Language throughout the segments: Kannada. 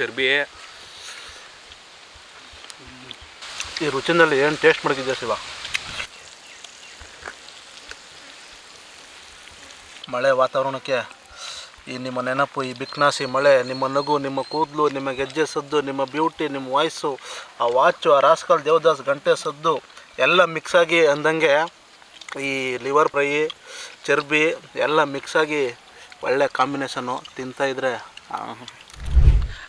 ಚರ್ಬಿ ಈ ರುಚಿನಲ್ಲಿ ಏನು ಟೇಸ್ಟ್ ಮಾಡ್ತಿದ್ದೆ ಶಿವ? ಮಳೆ ವಾತಾವರಣಕ್ಕೆ ಈ ನಿಮ್ಮ ನೆನಪು, ಈ ಬಿಕ್ನಾಸಿ ಮಳೆ, ನಿಮ್ಮ ನಗು, ನಿಮ್ಮ ಕೂದಲು, ನಿಮ್ಮ ಗೆಜ್ಜೆ ಸದ್ದು, ನಿಮ್ಮ ಬ್ಯೂಟಿ ನಿಮ್ಮ ವಾಯ್ಸು ಆ ವಾಚು ಆ ರಾಸ್ಕಲ್ ದೇವದಾಸ್ ಗಂಟೆ ಸದ್ದು ಎಲ್ಲ ಮಿಕ್ಸ್ ಆಗಿ ಅಂದಂಗೆ ಈ ಲಿವರ್ ಫ್ರೈ ಚರ್ಬಿ ಎಲ್ಲ ಮಿಕ್ಸಾಗಿ ಒಳ್ಳೆ ಕಾಂಬಿನೇಷನ್ನು ತಿಂತಾಯಿದ್ರೆ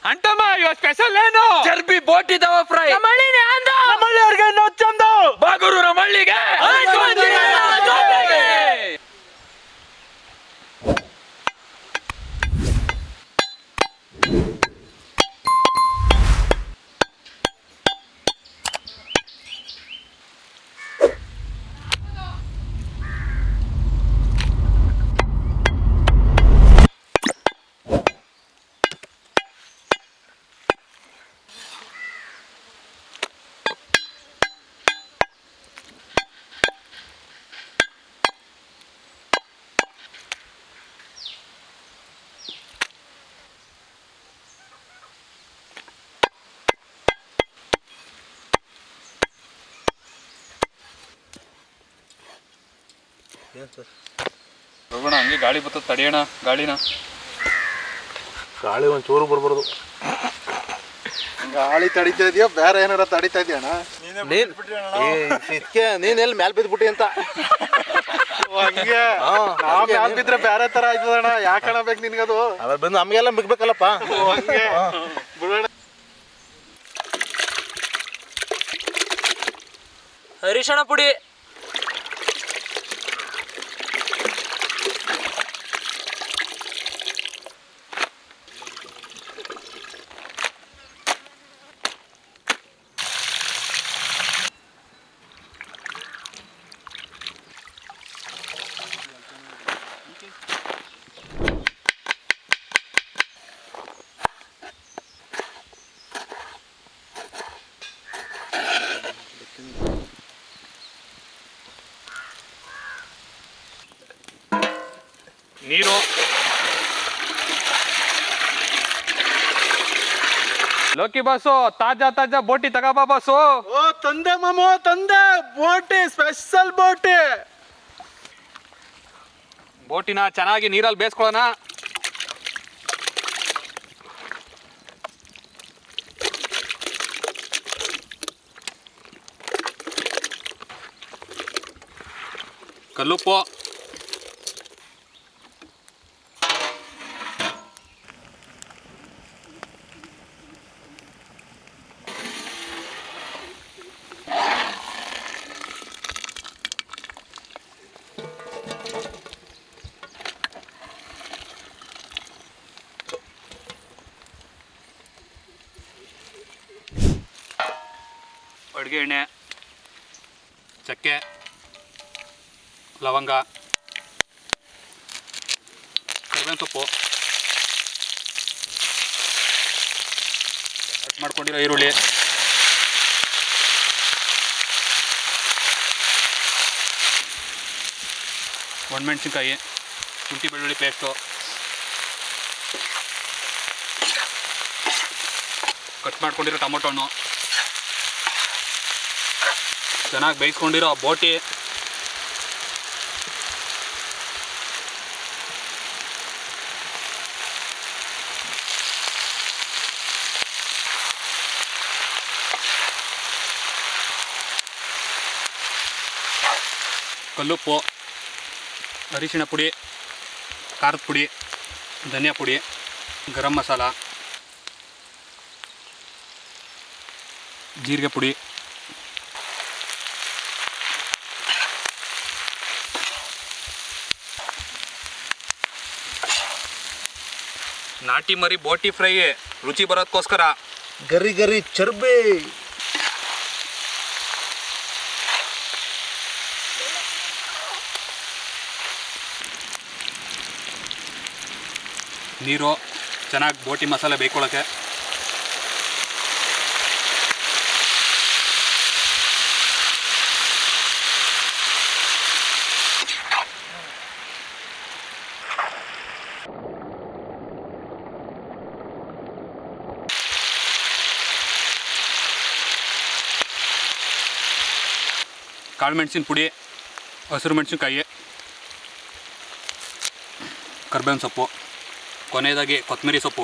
ಅಂಟಮ್ಮ ಇವಾಗ ಸ್ಪೆಷಲ್ ಏನು? ಚರ್ಬಿ ಬೋಟಿ ದವ ಫ್ರೈ ನಮ್ಮಳ್ಳಿಯವ್ರಿಗೆ ಇನ್ನೂ ಚಂದ. ಬಾಗೂರು ನಮ್ಮಳ್ಳಿಗೆ. ಹೋಗೋಣ ಹಂಗೆ ಗಾಳಿ ಬರ್ತದೆ ತಡೆಯೋಣ ಗಾಳಿನ. ಗಾಳಿ ಒಂದು ಚೂರು ಬರ್ಬಾರ್ದು. ಗಾಳಿ ತಡಿತಾ ಇದೆಯೋ? ಬೇರೆ ಏನಾರ ತಡಿತಾ ಇದೆಯಣ್ಣ? ನೀನ್ ಇದಕ್ಕೆ ನೀನ್ ಎಲ್ಲಿ ಮ್ಯಾಲ್ ಬಿದ್ಬಿಟ್ಟಿ ಅಂತ. ಹಂಗೆ? ಹಾ, ನಾವ್ ಹಂಗೆ ಮ್ಯಾಲ್ ಬಿದ್ರೆ ಬೇರೆ ತರ ಆಯ್ತದಣ್ಣ ಯಾಕಣ ಬೇಕು ನಿನ್ಗದು? ಆಮೇಲೆ ಬಂದು ನಮಗೆಲ್ಲ ಮಿಗ್ಬೇಕಲ್ಲಪ್ಪ. ಹಂಗೆ. ಬಿಡೋಣ. ಅರಿಶಿಣ ಪುಡಿ. ನೀರು. ಲೋಕಿ ಬಾಸು ತಾಜಾ ತಾಜಾ ಬೋಟಿ ತಗೋಬಾ ಬಾಸು. ಓ ತಂದೆ ಮಾಮೋ ತಂದೆ. ಬೋಟಿ ಸ್ಪೆಷಲ್ ಬೋಟಿ. ಬೋಟಿನ ಚೆನ್ನಾಗಿ ನೀರಲ್ಲಿ ಬೇಯಿಸ್ಕೊಳ್ಳೋಣ. ಕಲ್ಲುಪ್ಪು. ಅಡುಗೆ ಎಣ್ಣೆ, ಚಕ್ಕೆ, ಲವಂಗ, ಕರ್ಬೇವಿನ ಸೊಪ್ಪು ಕಟ್ ಮಾಡ್ಕೊಂಡಿರೋ ಈರುಳ್ಳಿ, ಒಣಮೆಣ್ಸಿನ್ಕಾಯಿ, ಶುಂಠಿ ಬೆಳ್ಳುಳ್ಳಿ ಪೇಸ್ಟು ಕಟ್ ಮಾಡ್ಕೊಂಡಿರೋ ಟೊಮೊಟೊ ಹಣ್ಣು ಚೆನ್ನಾಗಿ ಬೇಯಿಸ್ಕೊಂಡಿರೋ ಆ ಬೋಟಿ. ಕಲ್ಲುಪ್ಪು ಅರಿಶಿನ ಪುಡಿ, ಖಾರದ ಪುಡಿ, ಧನಿಯಾ ಪುಡಿ, ಗರಂ ಮಸಾಲ, ಜೀರಿಗೆ ಪುಡಿ. ನಾಟಿ ಮರಿ ಬೋಟಿ ಫ್ರೈ ರುಚಿ ಬರೋದಕ್ಕೋಸ್ಕರ ಗರಿ ಗರಿ ಚರ್ಬಿ. ನೀರು ಚೆನ್ನಾಗಿ ಬೋಟಿ ಮಸಾಲೆ ಬೇಯ್ಕೊಳ್ಳೋಕ್ಕೆ ಕಾಳು ಮೆಣಸಿನ ಪುಡಿ ಹಸಿರು ಮೆಣಸಿನಕಾಯಿ ಕರ್ಬೇವಿನ ಸೊಪ್ಪು ಕೊನೆಯದಾಗಿ ಕೊತ್ತಂಬರಿ ಸೊಪ್ಪು.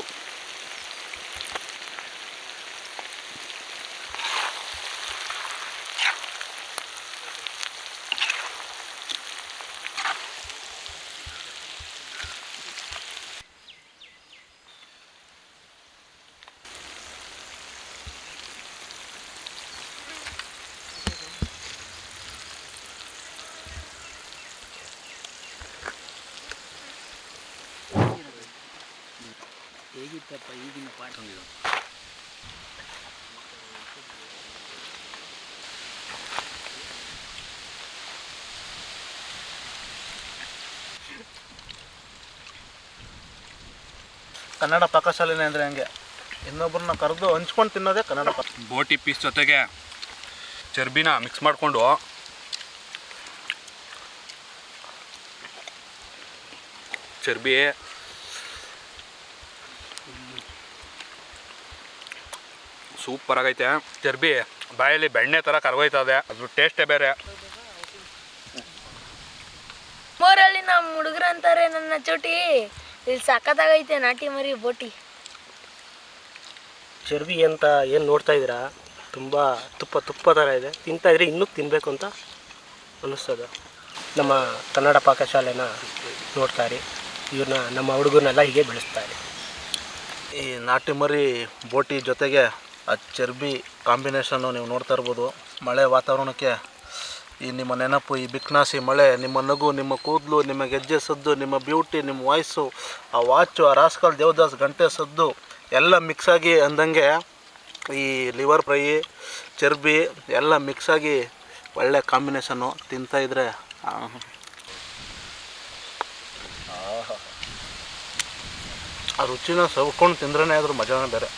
ಕನ್ನಡ ಪಾಕಶಾಲೆನೇ ಅಂದರೆ ಹಂಗೆ. ಇನ್ನೊಬ್ಬರನ್ನ ಕರೆದು ಹಂಚ್ಕೊಂಡು ತಿನ್ನೋದೇ ಕನ್ನಡ ಪಾಕ ಬೋಟಿ ಪೀಸ್ ಜೊತೆಗೆ ಚರ್ಬಿನ ಮಿಕ್ಸ್ ಮಾಡಿಕೊಂಡು ಚರ್ಬಿ ಸೂಪರ್ ಆಗೈತೆ. ಚರ್ಬಿ ಬಾಯಲ್ಲಿ ಬೆಣ್ಣೆ ಥರ ಕರ್ಗೋಯ್ತದೆ. ಅದ್ರ ಟೇಸ್ಟೇ ಬೇರೆ. ಮೂರಲ್ಲಿ ನಮ್ಮ ಹುಡುಗರು ಅಂತಾರೆ ನನ್ನ ಚೋಟಿ ಇಲ್ಲಿ ಸಖತ್ತಾಗೈತೆ ನಾಟಿ ಮರಿ ಬೋಟಿ. ಚರ್ಬಿ ಅಂತ ಏನು ನೋಡ್ತಾ ಇದ್ದೀರಾ? ತುಂಬ ತುಪ್ಪ ತುಪ್ಪ ಥರ ಇದೆ. ತಿಂತಾ ಇದ್ರೆ ಇನ್ನೂ ತಿನ್ನಬೇಕು ಅಂತ ಅನ್ನಿಸ್ತದೆ. ನಮ್ಮ ಕನ್ನಡ ಪಾಕಶಾಲೆನ ನೋಡ್ತಾ ರೀ ಇವ್ರನ್ನ ನಮ್ಮ ಹುಡುಗರನ್ನೆಲ್ಲ ಹೀಗೆ ಬೆಳೆಸ್ತಾರೆ ಈ ನಾಟಿ ಮರಿ ಬೋಟಿ ಜೊತೆಗೆ ಆ ಚರ್ಬಿ ಕಾಂಬಿನೇಷನ್ನು ನೀವು ನೋಡ್ತಾ ಇರ್ಬೋದು. ಮಳೆ ವಾತಾವರಣಕ್ಕೆ ಈ ನಿಮ್ಮ ನೆನಪು, ಈ ಬಿಕ್ನಾಸಿ ಮಳೆ, ನಿಮ್ಮ ನಗು, ನಿಮ್ಮ ಕೂದಲು, ನಿಮ್ಮ ಗೆಜ್ಜೆ ಸದ್ದು, ನಿಮ್ಮ ಬ್ಯೂಟಿ ನಿಮ್ಮ ವಾಯ್ಸು ಆ ವಾಚು ಆ ರಾಸ್ಕಲ್ ದೇವದಾಸ್ ಗಂಟೆ ಸದ್ದು ಎಲ್ಲ ಮಿಕ್ಸಾಗಿ ಅಂದಂಗೆ ಈ ಲಿವರ್ ಫ್ರೈ ಚರ್ಬಿ ಎಲ್ಲ ಮಿಕ್ಸಾಗಿ ಒಳ್ಳೆ ಕಾಂಬಿನೇಷನ್ನು ತಿಂತಾಯಿದ್ರೆ ಆ ರುಚಿನ ಸವ್ಕೊಂಡು ತಿಂದ್ರೇ ಅದ್ರ ಮಜಾನೇ ಬೇರೆ.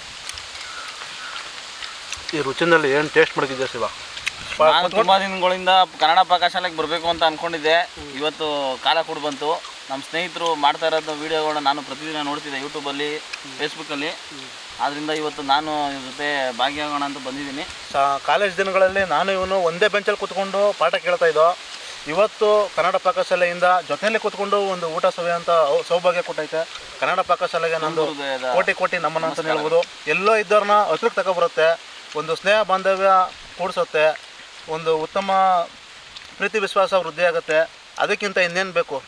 ಈ ರುಚಿನಲ್ಲಿ ಏನು ಟೇಸ್ಟ್ ಮಾಡಿದ್ದೆ ಶಿವ? ನಾನು ತುಂಬ ದಿನಗಳಿಂದ ಕನ್ನಡ ಪ್ರಕಾಶನಕ್ಕೆ ಬರಬೇಕು ಅಂತ ಅಂದ್ಕೊಂಡಿದ್ದೆ ಇವತ್ತು ಕಾಲ ಕೂಡ ಬಂತು. ನಮ್ಮ ಸ್ನೇಹಿತರು ಮಾಡ್ತಾ ಇರೋದು ವೀಡಿಯೋಗಳನ್ನ ನಾನು ಪ್ರತಿದಿನ ನೋಡ್ತಿದ್ದೆ ಯೂಟ್ಯೂಬಲ್ಲಿ ಫೇಸ್ಬುಕ್ಕಲ್ಲಿ ಆದ್ದರಿಂದ ಇವತ್ತು ನಾನು ಇವ್ರ ಜೊತೆ ಭಾಗಿಯಾಗೋಣ ಅಂತ ಬಂದಿದ್ದೀನಿ. ಕಾಲೇಜ್ ದಿನಗಳಲ್ಲಿ ನಾನು ಇವನು ಒಂದೇ ಬೆಂಚಲ್ಲಿ ಕೂತ್ಕೊಂಡು ಪಾಠ ಕೇಳ್ತಾ ಇದ್ದೋ. ಇವತ್ತು ಕನ್ನಡ ಪಾಕಶಾಲೆಯಿಂದ ಜೊತೆಯಲ್ಲಿ ಕೂತ್ಕೊಂಡು ಒಂದು ಊಟ ಸಭೆ ಅಂತ ಸೌಭಾಗ್ಯ ಕೊಟ್ಟೈತೆ. ಕನ್ನಡ ಪಾಕಶಾಲೆಗೆ ನಂದು ಕೋಟಿ ಕೋಟಿ ನಮನ ಅಂತ ಹೇಳ್ಬೋದು. ಎಲ್ಲೋ ಇದ್ದವ್ರನ್ನ ಹತ್ರಕ್ಕೆ ತಗೊಬರುತ್ತೆ. ಒಂದು ಸ್ನೇಹ ಬಾಂಧವ್ಯ ಕೂಡಿಸುತ್ತೆ ಒಂದು ಉತ್ತಮ ಪ್ರೀತಿ ವಿಶ್ವಾಸ ವೃದ್ಧಿ ಆಗುತ್ತೆ ಅದಕ್ಕಿಂತ ಇನ್ನೇನು ಬೇಕು?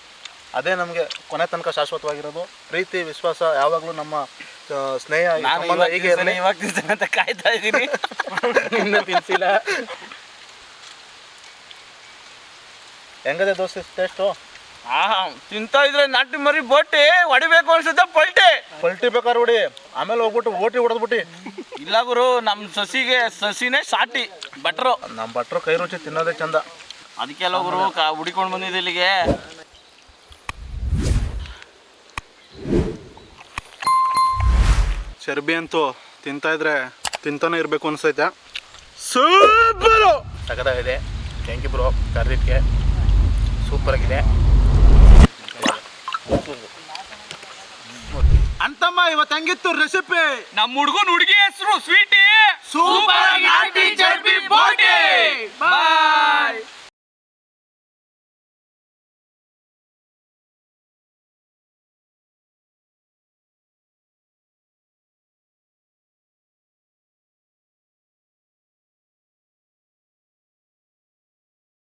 ಅದೇ ನಮಗೆ ಕೊನೆ ತನಕ ಶಾಶ್ವತವಾಗಿರೋದು. ಪ್ರೀತಿ ವಿಶ್ವಾಸ ಯಾವಾಗಲೂ ನಮ್ಮ ಸ್ನೇಹ ಸಂಬಂಧ ಹೀಗೆ ಇರಲಿ. ಇವಾಗ ಅಂತ ಕಾಯ್ತಾ ಇದ್ದೀನಿ. ಇನ್ನೂ ಹೆಂಗದೆ ದೋಸ್ತಿ ಟೇಸ್ಟು ಆ ತಿಂತಾ ಇದ್ರೆ ನಾಟಿ ಮರಿ ಬೋಟಿ ಹೊಡಿಬೇಕು ಅನ್ಸುತ್ತೆ ಪಲ್ಟಿ. ಪಲ್ಟಿ ಬೇಕಾದ್ರೆ ಹೊಡಿ. ಆಮೇಲೆ ಹೋಗ್ಬಿಟ್ಟು ಓಟಿ ಹೊಡೆದ್ಬಿಟ್ಟು. ಇಲ್ಲ ಗುರು ನಮ್ಮ ಸಸಿಗೆ ಸಸಿನೇ ಸಾಟಿ ಭಟ್ರು. ನಮ್ಮ ಭಟ್ರು ಕೈ ರುಚಿ ತಿನ್ನೋದೇ ಚಂದ. ಅದಕ್ಕೆಲ್ಲ ಗುರು ಕಾ ಹುಡಿಕೊಂಡು ಬಂದಿದ್ದು ಇಲ್ಲಿಗೆ. ಚರ್ಬಿ ಅಂತೂ ತಿಂತಾ ಇದ್ರೆ ತಿಂತಾನೆ ಇರಬೇಕು ಅನ್ಸೈತೆ. ಸೂಪರು. ಸಖತ್ತಾಗಿದೆ. ಥ್ಯಾಂಕ್ ಯು ಬ್ರೋ ಕರ್ದಿದ್ದಕ್ಕೆ ಸೂಪರಾಗಿದೆ. ಅಂತಮ್ಮ ಇವತ್ತು ಹಂಗಿತ್ತು ರೆಸಿಪಿ ನಮ್ಮ ಹುಡುಗನ ಹುಡುಗಿ ಹೆಸರು ಸ್ವೀಟಿ. ಸೂಪರ್ ನಾಟಿ ಚರ್ಬಿ ಬಾಯ್